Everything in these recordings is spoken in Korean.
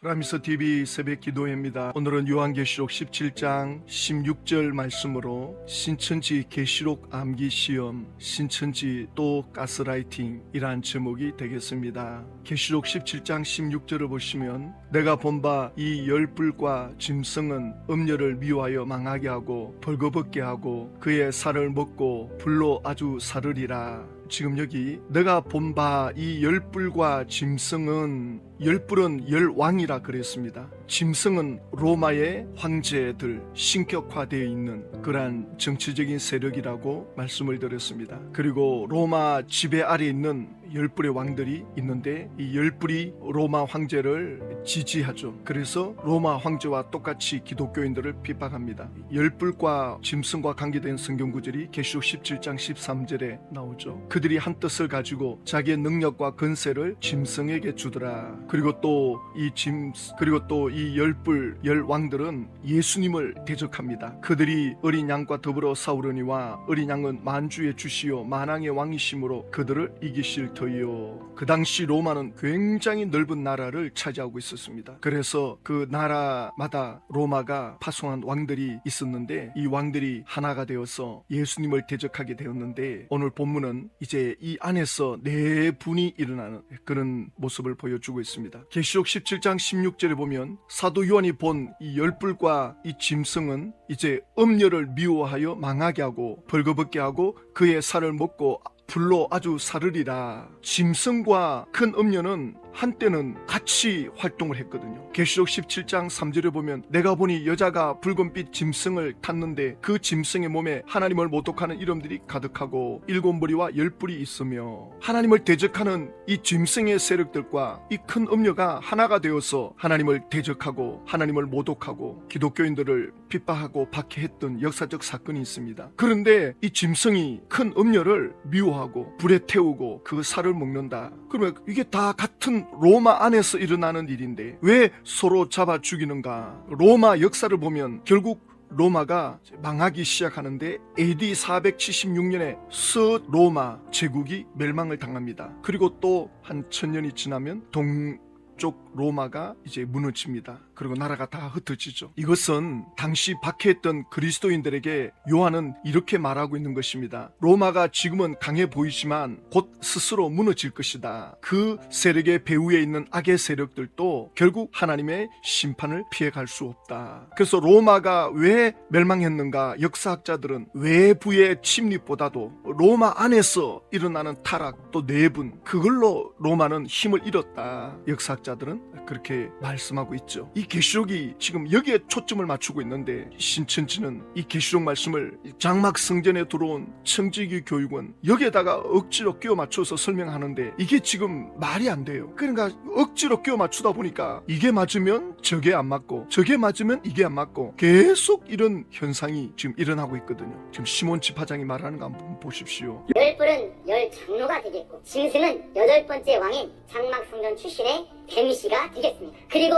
라미스 TV 새벽 기도회입니다. 오늘은 요한계시록 17장 16절 말씀으로 신천지 계시록 암기 시험, 신천지 또 가스라이팅이란 제목이 되겠습니다. 계시록 17장 16절을 보시면 내가 본 바 이 열불과 짐승은 음녀를 미워하여 망하게 하고 벌거벗게 하고 그의 살을 먹고 불로 아주 사르리라. 지금 여기 내가 본 바 이 열불과 짐승은 열불은 열왕이라 그랬습니다. 짐승은 로마의 황제들 신격화되어 있는 그러한 정치적인 세력이라고 말씀을 드렸습니다. 그리고 로마 지배 아래 있는 열불의 왕들이 있는데 이 열불이 로마 황제를 지지하죠. 그래서 로마 황제와 똑같이 기독교인들을 핍박합니다. 열불과 짐승과 관계된 성경 구절이 계시록 17장 13절에 나오죠. 그들이 한 뜻을 가지고 자기의 능력과 건세를 짐승에게 주더라. 그리고 또 이 짐 그리고 또 이 열불 열왕들은 예수님을 대적합니다. 그들이 어린 양과 더불어 싸우려니와 어린 양은 만주의 주시요 만왕의 왕이심으로 그들을 이기실 터이요. 그 당시 로마는 굉장히 넓은 나라를 차지하고 있었습니다. 그래서 그 나라마다 로마가 파송한 왕들이 있었는데 이 왕들이 하나가 되어서 예수님을 대적하게 되었는데 오늘 본문은 이제 이 안에서 네 분이 일어나는 그런 모습을 보여주고 있습니다. 계시록 17장 16절에 보면 사도 요한이 본 이 열불과 이 짐승은 이제 음녀를 미워하여 망하게 하고 벌거벗게 하고 그의 살을 먹고 불로 아주 사르리라. 짐승과 큰 음녀는 한때는 같이 활동을 했거든요. 계시록 17장 3절에 보면 내가 보니 여자가 붉은빛 짐승을 탔는데 그 짐승의 몸에 하나님을 모독하는 이름들이 가득하고 일곱 머리와 열 뿔이 있으며 하나님을 대적하는 이 짐승의 세력들과 이 큰 음녀가 하나가 되어서 하나님을 대적하고 하나님을 모독하고 기독교인들을 핍박하고 박해했던 역사적 사건이 있습니다. 그런데 이 짐승이 큰 음녀를 미워하고 불에 태우고 그 살을 먹는다. 그러면 이게 다 같은 로마 안에서 일어나는 일인데 왜 서로 잡아 죽이는가? 로마 역사를 보면 결국 로마가 망하기 시작하는데 AD 476년에 서로마 제국이 멸망을 당합니다. 그리고 또 한 천년이 지나면 동쪽 로마가 이제 무너집니다. 그리고 나라가 다 흩어지죠. 이것은 당시 박해했던 그리스도인들에게 요한은 이렇게 말하고 있는 것입니다. 로마가 지금은 강해 보이지만 곧 스스로 무너질 것이다. 그 세력의 배후에 있는 악의 세력들도 결국 하나님의 심판을 피해갈 수 없다. 그래서 로마가 왜 멸망했는가? 역사학자들은 외부의 침입보다도 로마 안에서 일어나는 타락 또 내분 그걸로 로마는 힘을 잃었다. 역사학자들은 그렇게 말씀하고 있죠. 이 계시록이 지금 여기에 초점을 맞추고 있는데 신천지는 이 계시록 말씀을 장막 성전에 들어온 청지기 교육은 여기에다가 억지로 끼워 맞춰서 설명하는데 이게 지금 말이 안 돼요. 그러니까 억지로 끼워 맞추다 보니까 이게 맞으면 저게 안 맞고 저게 맞으면 이게 안 맞고 계속 이런 현상이 지금 일어나고 있거든요. 지금 시몬 지파장이 말하는 거 한번 보십시오. 열불은 열 장로가 되겠고 짐승은 여덟 번째 왕인 장막성전 출신의 뱀씨가 되겠습니다. 그리고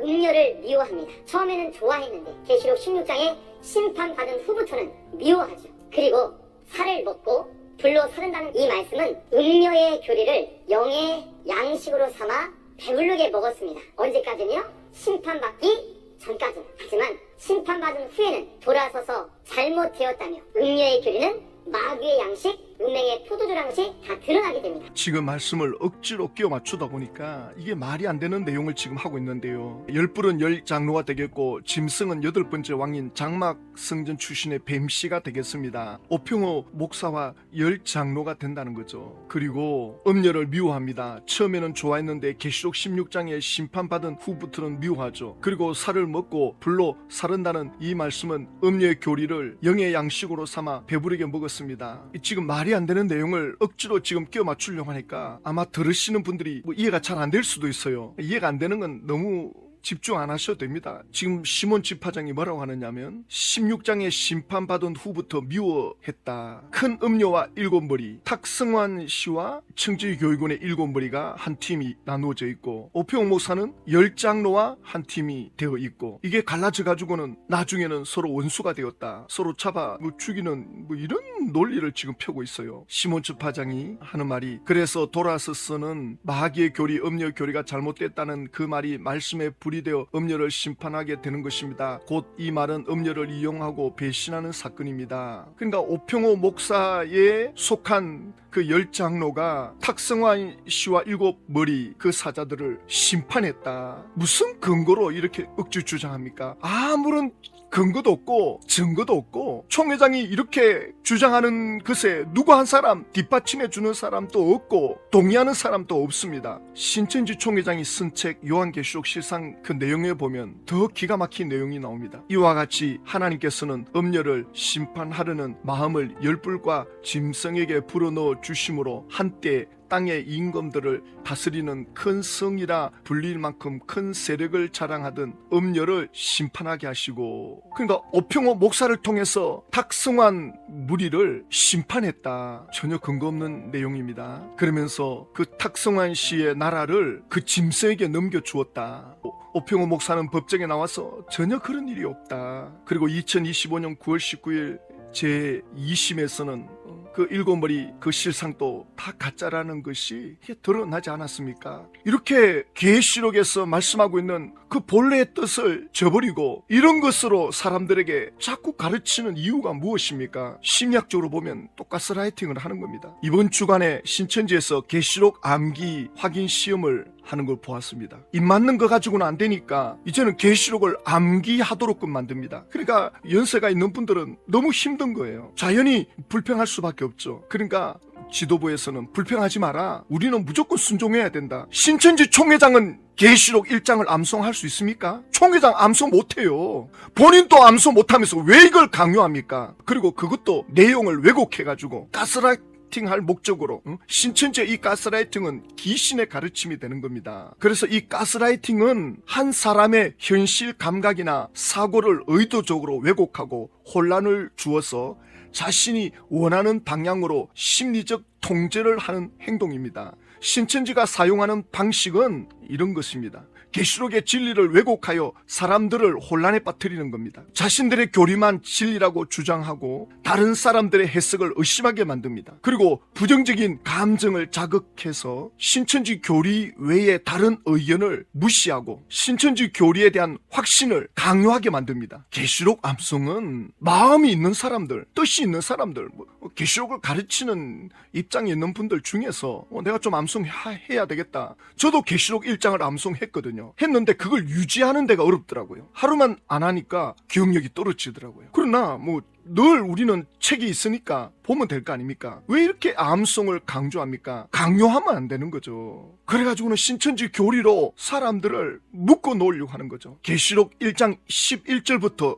음녀를 미워합니다. 처음에는 좋아했는데 계시록 16장에 심판받은 후부터는 미워하죠. 그리고 살을 먹고 불로 사른다는 이 말씀은 음녀의 교리를 영의 양식으로 삼아 배부르게 먹었습니다. 언제까지는요? 심판받기 전까지. 하지만 심판받은 후에는 돌아서서 잘못되었다며 음녀의 교리는 마귀의 양식, 은행의 포도주 양식 다 드러나게 됩니다. 지금 말씀을 억지로 끼워 맞추다 보니까 이게 말이 안 되는 내용을 지금 하고 있는데요. 열불은 열 장로가 되겠고 짐승은 여덟 번째 왕인 장막 성전 출신의 뱀씨가 되겠습니다. 오평호 목사와 열 장로가 된다는 거죠. 그리고 음녀를 미워합니다. 처음에는 좋아했는데 계시록 16장에 심판받은 후부터는 미워하죠. 그리고 살을 먹고 불로 사른다는 이 말씀은 음녀의 교리를 영의 양식으로 삼아 배부르게 먹었습니다. 지금 말이 안 되는 내용을 억지로 지금 끼워 맞추려고 하니까 아마 들으시는 분들이 뭐 이해가 잘 안 될 수도 있어요. 이해가 안 되는 건 너무 집중 안 하셔도 됩니다. 지금 시몬 지파장이 뭐라고 하느냐면 16장에 심판받은 후부터 미워했다. 큰 음료와 일곱 머리, 탁성환 씨와 청지 교육원의 일곱 머리가 한 팀이 나누어져 있고 오평 목사는 열 장로와 한 팀이 되어 있고 이게 갈라져 가지고는 나중에는 서로 원수가 되었다. 서로 잡아 뭐 죽이는 뭐 이런 논리를 지금 펴고 있어요. 시몬츠 파장이 하는 말이 그래서 돌아서서는 마귀의 교리, 음녀 교리가 잘못됐다는 그 말이 말씀에 불이 되어 음녀를 심판하게 되는 것입니다. 곧 이 말은 음녀를 이용하고 배신하는 사건입니다. 그러니까 오평호 목사에 속한 그 열 장로가 탁성환 씨와 일곱 머리 그 사자들을 심판했다. 무슨 근거로 이렇게 억지 주장합니까? 아무런 근거도 없고 증거도 없고 총 회장이 이렇게 주장하는 것에 누구 한 사람 뒷받침해 주는 사람도 없고 동의하는 사람도 없습니다. 신천지 총 회장이 쓴 책 요한계시록 실상 그 내용에 보면 더 기가 막힌 내용이 나옵니다. 이와 같이 하나님께서는 음녀를 심판하려는 마음을 열불과 짐승에게 불어넣어 주심으로 한때 땅의 임금들을 다스리는 큰 성이라 불릴 만큼 큰 세력을 자랑하던 음녀를 심판하게 하시고 그러니까 오평호 목사를 통해서 탁성한 무리를 심판했다. 전혀 근거 없는 내용입니다. 그러면서 그 탁성한 씨의 나라를 그 짐승에게 넘겨주었다. 오평호 목사는 법정에 나와서 전혀 그런 일이 없다. 그리고 2025년 9월 19일 제 2심에서는 그 일곱 머리 그 실상도 다 가짜라는 것이 드러나지 않았습니까? 이렇게 계시록에서 말씀하고 있는 그 본래의 뜻을 저버리고 이런 것으로 사람들에게 자꾸 가르치는 이유가 무엇입니까? 심리학적으로 보면 또 가스라이팅을 하는 겁니다. 이번 주간에 신천지에서 계시록 암기 확인 시험을 하는 걸 보았습니다. 입 맞는 거 가지고는 안 되니까 이제는 계시록을 암기하도록끔 만듭니다. 그러니까 연세가 있는 분들은 너무 힘든 거예요. 자연히 불평할 수밖에 없죠. 그러니까 지도부에서는 불평하지 마라. 우리는 무조건 순종해야 된다. 신천지 총회장은 계시록 1장을 암송할 수 있습니까? 총회장 암송 못해요. 본인도 암송 못하면서 왜 이걸 강요합니까? 그리고 그것도 내용을 왜곡해가지고 가스라이 할 목적으로 응? 신천지의 이 가스라이팅은 귀신의 가르침이 되는 겁니다. 그래서 이 가스라이팅은 한 사람의 현실 감각이나 사고를 의도적으로 왜곡하고 혼란을 주어서 자신이 원하는 방향으로 심리적 통제를 하는 행동입니다. 신천지가 사용하는 방식은 이런 것입니다. 계시록의 진리를 왜곡하여 사람들을 혼란에 빠뜨리는 겁니다. 자신들의 교리만 진리라고 주장하고 다른 사람들의 해석을 의심하게 만듭니다. 그리고 부정적인 감정을 자극해서 신천지 교리 외의 다른 의견을 무시하고 신천지 교리에 대한 확신을 강요하게 만듭니다. 계시록 암송은 마음이 있는 사람들, 뜻이 있는 사람들, 뭐 계시록을 가르치는 입장에 있는 분들 중에서 어, 내가 좀 암송해야 되겠다. 저도 계시록 1장을 암송 했거든요. 했는데 그걸 유지하는 데가 어렵더라고요. 하루만 안 하니까 기억력이 떨어지더라고요. 그러나 뭐늘 우리는 책이 있으니까 보면 될 거 아닙니까? 왜 이렇게 암송을 강조합니까? 강요하면 안 되는 거죠. 그래가지고는 신천지 교리로 사람들을 묶어 놓으려고 하는 거죠. 계시록 1장 11절부터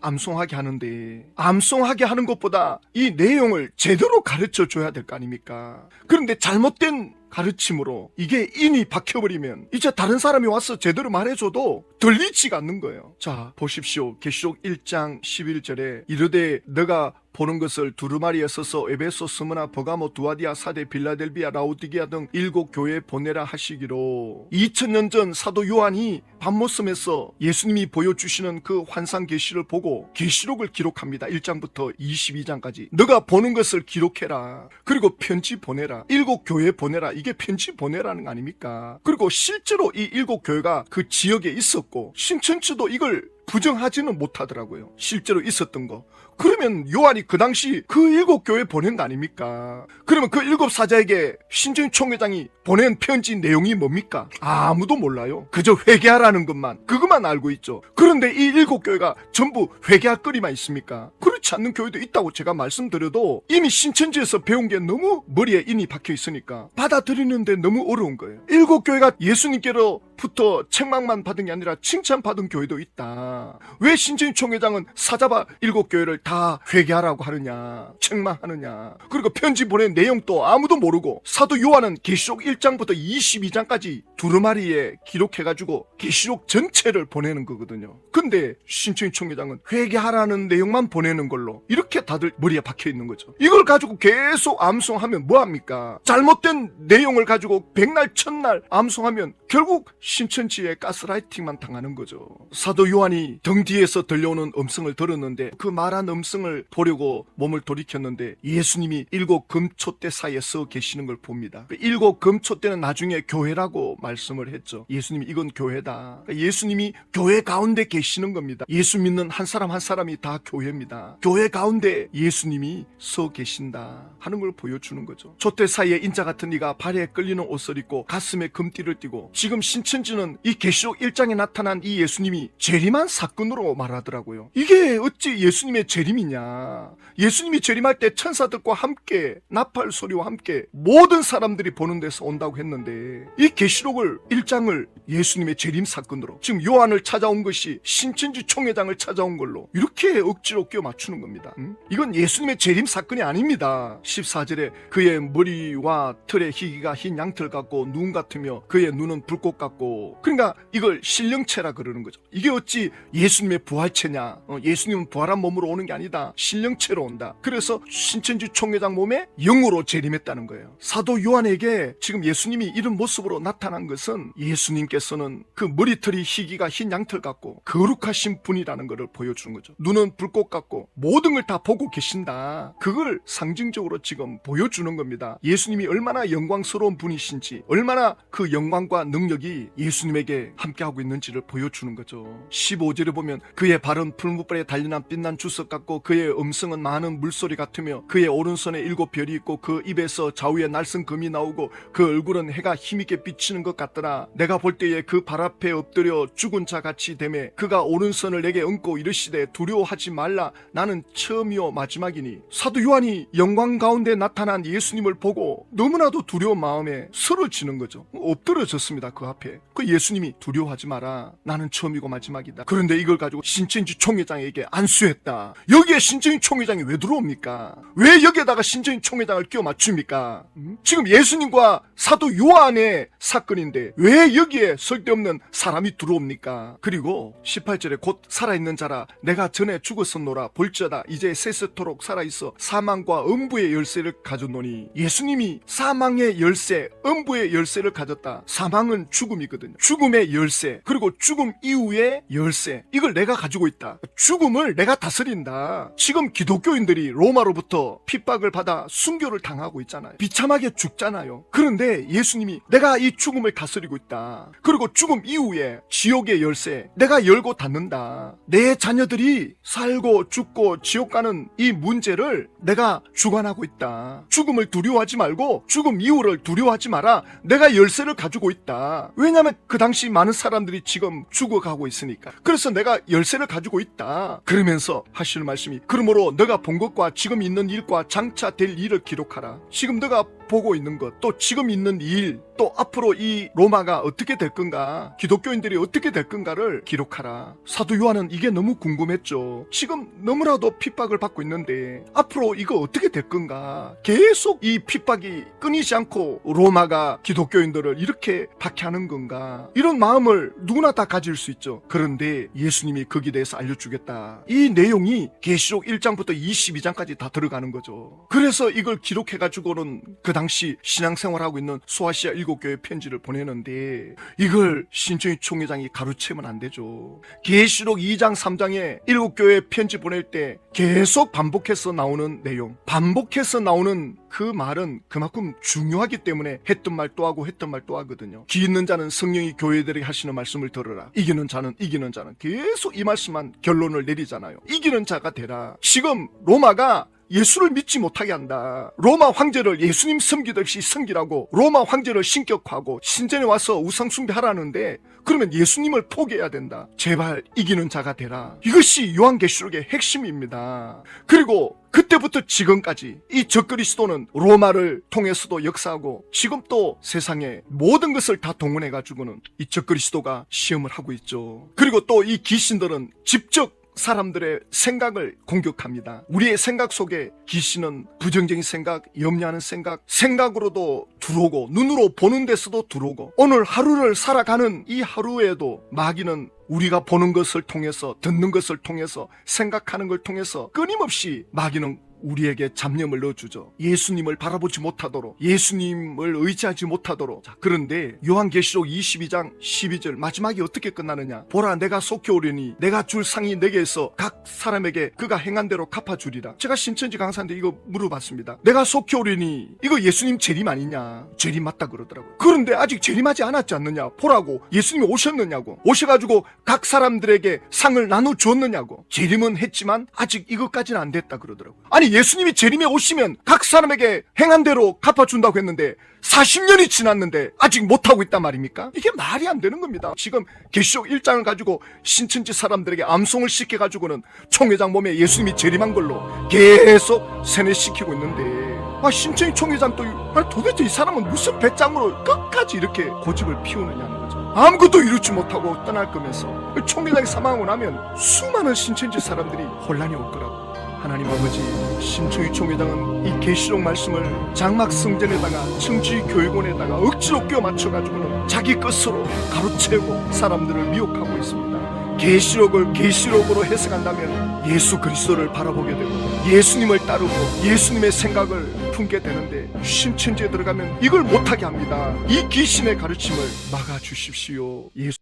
암송하게 하는데 암송하게 하는 것보다 이 내용을 제대로 가르쳐 줘야 될 거 아닙니까? 그런데 잘못된 가르침으로 이게 인이 박혀버리면 이제 다른 사람이 와서 제대로 말해줘도 들리지가 않는 거예요. 자 보십시오. 계시록 1장 11절에 이르되 너가 보는 것을 두루마리에 써서 에베소, 스무나, 버가모, 두아디아, 사대, 빌라델비아, 라우디기아 등 일곱 교회에 보내라 하시기로 2000년 전 사도 요한이 밤모섬에서 예수님이 보여주시는 그 환상 계시를 보고 계시록을 기록합니다. 1장부터 22장까지 너가 보는 것을 기록해라. 그리고 편지 보내라. 일곱 교회에 보내라. 이게 편지 보내라는 거 아닙니까? 그리고 실제로 이 일곱 교회가 그 지역에 있었고 신천지도 이걸 부정하지는 못하더라고요. 실제로 있었던 거. 그러면 요한이 그 당시 그 일곱 교회 보낸 거 아닙니까? 그러면 그 일곱 사자에게 신정 총회장이 보낸 편지 내용이 뭡니까? 아무도 몰라요. 그저 회개하라는 것만, 그것만 알고 있죠. 그런데 이 일곱 교회가 전부 회개할 거리만 있습니까? 그렇지 않는 교회도 있다고 제가 말씀드려도 이미 신천지에서 배운 게 너무 머리에 인이 박혀 있으니까 받아들이는데 너무 어려운 거예요. 일곱 교회가 예수님께로 부터 책망만 받은 게 아니라 칭찬받은 교회도 있다. 왜 신천 총회장은 사자바 일곱 교회를 다 회개하라고 하느냐, 책망하느냐. 그리고 편지 보낸 내용도 아무도 모르고 사도 요한은 계시록 1장부터 22장까지 두루마리에 기록해가지고 계시록 전체를 보내는 거거든요. 근데 신천 총회장은 회개하라는 내용만 보내는 걸로 이렇게 다들 머리에 박혀 있는 거죠. 이걸 가지고 계속 암송하면 뭐 합니까? 잘못된 내용을 가지고 백날 첫날 암송하면 결국 신천지의 가스라이팅만 당하는 거죠. 사도 요한이 등 뒤에서 들려오는 음성을 들었는데 그 말한 음성을 보려고 몸을 돌이켰는데 예수님이 일곱 금초대 사이에 서 계시는 걸 봅니다. 그 일곱 금초대는 나중에 교회라고 말씀을 했죠. 예수님이 이건 교회다. 그러니까 예수님이 교회 가운데 계시는 겁니다. 예수 믿는 한 사람 한 사람이 다 교회입니다. 교회 가운데 예수님이 서 계신다 하는 걸 보여주는 거죠. 촛대 사이에 인자 같은 이가 발에 끌리는 옷을 입고 가슴에 금띠를 띠고 지금 신천 지는 이 계시록 1장에 나타난 이 예수님이 재림한 사건으로 말하더라고요. 이게 어찌 예수님의 재림이냐? 예수님이 재림할 때 천사들과 함께 나팔 소리와 함께 모든 사람들이 보는 데서 온다고 했는데 이 계시록을 1장을 예수님의 재림 사건으로 지금 요한을 찾아온 것이 신천지 총회장을 찾아온 걸로 이렇게 억지로 끼워 맞추는 겁니다. 음? 이건 예수님의 재림 사건이 아닙니다. 14절에 그의 머리와 털의 희기가 흰 양털 같고 눈 같으며 그의 눈은 불꽃 같고 그러니까 이걸 신령체라 그러는 거죠. 이게 어찌 예수님의 부활체냐? 어, 예수님은 부활한 몸으로 오는 게 아니다. 신령체로 온다. 그래서 신천지 총회장 몸에 영으로 재림했다는 거예요. 사도 요한에게 지금 예수님이 이런 모습으로 나타난 것은 예수님께서는 그 머리털이 희기가 흰 양털 같고 거룩하신 분이라는 것을 보여주는 거죠. 눈은 불꽃 같고 모든 걸 다 보고 계신다. 그걸 상징적으로 지금 보여주는 겁니다. 예수님이 얼마나 영광스러운 분이신지, 얼마나 그 영광과 능력이 예수님에게 함께하고 있는지를 보여주는 거죠. 15절에 보면 그의 발은 풀무불에 달려난 빛난 주석 같고 그의 음성은 많은 물소리 같으며 그의 오른손에 일곱 별이 있고 그 입에서 좌우에 날선 금이 나오고 그 얼굴은 해가 힘있게 비치는 것 같더라. 내가 볼 때에 그 발 앞에 엎드려 죽은 자 같이 되매 그가 오른손을 내게 얹고 이르시되 두려워하지 말라 나는 처음이요 마지막이니 사도 요한이 영광 가운데 나타난 예수님을 보고 너무나도 두려운 마음에 쓰러지는 거죠. 엎드려졌습니다. 그 앞에. 그 예수님이 두려워하지 마라. 나는 처음이고 마지막이다. 그런데 이걸 가지고 신천지 총회장에게 안수했다. 여기에 신천지 총회장이 왜 들어옵니까? 왜 여기에다가 신천지 총회장을 끼워 맞춥니까? 음? 지금 예수님과 사도 요한의 사건인데 왜 여기에 쓸데없는 사람이 들어옵니까? 그리고 18절에 곧 살아있는 자라 내가 전에 죽었었노라 볼지어다 이제 세세토록 살아있어 사망과 음부의 열쇠를 가졌노니 예수님이 사망의 열쇠, 음부의 열쇠를 가졌다. 사망은 죽음이거든 요. 죽음의 열쇠, 그리고 죽음 이후의 열쇠. 이걸 내가 가지고 있다. 죽음을 내가 다스린다. 지금 기독교인들이 로마로부터 핍박을 받아 순교를 당하고 있잖아요. 비참하게 죽잖아요. 그런데 예수님이 내가 이 죽음을 다스리고 있다. 그리고 죽음 이후에 지옥의 열쇠 내가 열고 닫는다. 내 자녀들이 살고 죽고 지옥 가는 이 문제를 내가 주관하고 있다. 죽음을 두려워하지 말고 죽음 이후를 두려워하지 마라. 내가 열쇠를 가지고 있다. 왜냐 하면 그 당시 많은 사람들이 지금 죽어가고 있으니까. 그래서 내가 열쇠를 가지고 있다. 그러면서 하시는 말씀이 그러므로 너가 본 것과 지금 있는 일과 장차 될 일을 기록하라. 지금 너가 보고 있는 것, 또 지금 있는 일, 또 앞으로 이 로마가 어떻게 될 건가, 기독교인들이 어떻게 될 건가를 기록하라. 사도 요한은 이게 너무 궁금했죠. 지금 너무나도 핍박을 받고 있는데 앞으로 이거 어떻게 될 건가? 계속 이 핍박이 끊이지 않고 로마가 기독교인들을 이렇게 박해하는 건가? 이런 마음을 누구나 다 가질 수 있죠. 그런데 예수님이 거기에 대해서 알려주겠다. 이 내용이 계시록 1장부터 22장까지 다 들어가는 거죠. 그래서 이걸 기록해가지고는 그 당시 신앙생활하고 있는 소아시아 일곱 교회 편지를 보내는데 이걸 신천지 총회장이 가로채면 안 되죠. 계시록 2장 3장에 일곱 교회 편지 보낼 때 계속 반복해서 나오는 내용, 반복해서 나오는 그 말은 그만큼 중요하기 때문에 했던 말 또 하고 했던 말 또 하거든요. 기 있는 자는 성령이 교회들에게 하시는 말씀을 들으라. 이기는 자는 이기는 자는 계속 이 말씀만 결론을 내리잖아요. 이기는 자가 되라. 지금 로마가 예수를 믿지 못하게 한다. 로마 황제를 예수님 섬기듯이 섬기라고 로마 황제를 신격화하고 신전에 와서 우상 숭배하라는데 그러면 예수님을 포기해야 된다. 제발 이기는 자가 되라. 이것이 요한계시록의 핵심입니다. 그리고 그때부터 지금까지 이 적그리스도는 로마를 통해서도 역사하고 지금 또 세상에 모든 것을 다 동원해 가지고는 이 적그리스도가 시험을 하고 있죠. 그리고 또 이 귀신들은 직접 사람들의 생각을 공격합니다. 우리의 생각 속에 귀신은 부정적인 생각, 염려하는 생각, 생각으로도 들어오고 눈으로 보는 데서도 들어오고 오늘 하루를 살아가는 이 하루에도 마귀는 우리가 보는 것을 통해서 듣는 것을 통해서 생각하는 걸 통해서 끊임없이 마귀는 우리에게 잡념을 넣어주죠. 예수님을 바라보지 못하도록, 예수님을 의지하지 못하도록. 자, 그런데 요한계시록 22장 12절 마지막이 어떻게 끝나느냐? 보라, 내가 속히 오려니 내가 줄 상이 내게서 각 사람에게 그가 행한 대로 갚아주리라. 제가 신천지 강사한테 이거 물어봤습니다. 내가 속히 오려니 이거 예수님 재림 아니냐? 재림 맞다 그러더라고요. 그런데 아직 재림하지 않았지 않느냐? 보라고 예수님이 오셨느냐고 오셔가지고 각 사람들에게 상을 나눠 주었느냐고 재림은 했지만 아직 이것까지는 안 됐다 그러더라고요. 아니 예수님이 재림에 오시면 각 사람에게 행한 대로 갚아준다고 했는데 40년이 지났는데 아직 못하고 있단 말입니까? 이게 말이 안 되는 겁니다. 지금 계시록 1장을 가지고 신천지 사람들에게 암송을 시켜가지고는 총회장 몸에 예수님이 재림한 걸로 계속 세뇌시키고 있는데 아 신천지 총회장 또 아, 도대체 이 사람은 무슨 배짱으로 끝까지 이렇게 고집을 피우느냐는 거죠. 아무것도 이루지 못하고 떠날 거면서 총회장이 사망하고 나면 수많은 신천지 사람들이 혼란이 올 거라고. 하나님 아버지 신초희 총회장은 이 계시록 말씀을 장막 성전에다가 청지 교육원에다가 억지로 껴 맞춰 가지고는 자기 것으로 가로채고 사람들을 미혹하고 있습니다. 계시록을 계시록으로 해석한다면 예수 그리스도를 바라보게 되고 예수님을 따르고 예수님의 생각을 품게 되는데 신천지에 들어가면 이걸 못하게 합니다. 이 귀신의 가르침을 막아 주십시오. 예수